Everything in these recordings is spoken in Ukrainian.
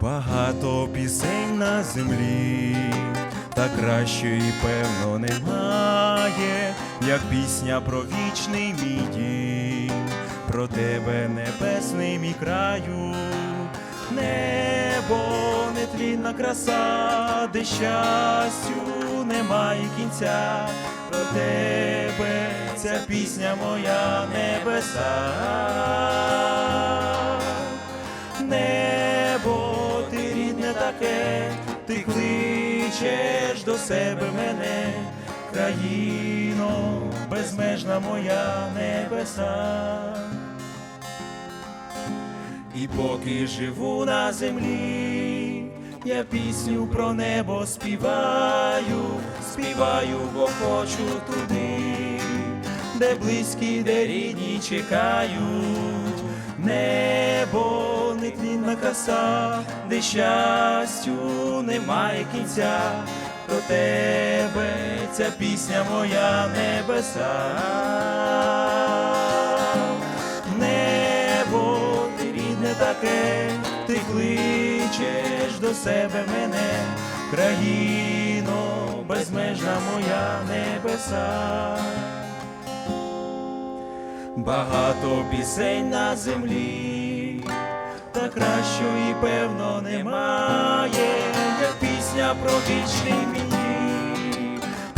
Багато пісень на землі, та кращої, певно, немає, як пісня про вічний мій дім, про тебе, небесний мій краю, небо, нетлінна краса, де щастю немає кінця, про тебе ця пісня моя небеса. Ти кличеш до себе мене, країно, безмежна моя небеса. І поки живу на землі, я пісню про небо співаю, співаю, бо хочу туди, де близькі, де рідні чекають, небо, нетлінна краса, де щастю немає кінця, про тебе ця пісня моя небеса. Небо, ти рідне таке, ти кличеш до себе мене, країно, безмежна моя небеса. Багато пісень на землі, кращої, певно, немає, як пісня про вічний мій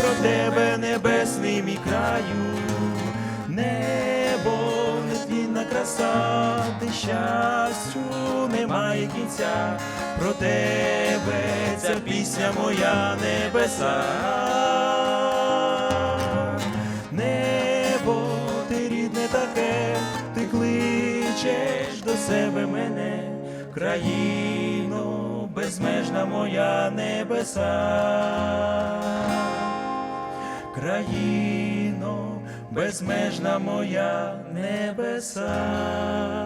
про тебе, небесний мій краю, небо, нетлінна краса, де щастю немає кінця, про тебе ця пісня моя небеса. Небо, ти рідне таке, ти кличеш до себе мене, країно, безмежна моя небеса. Країно, безмежна моя небеса.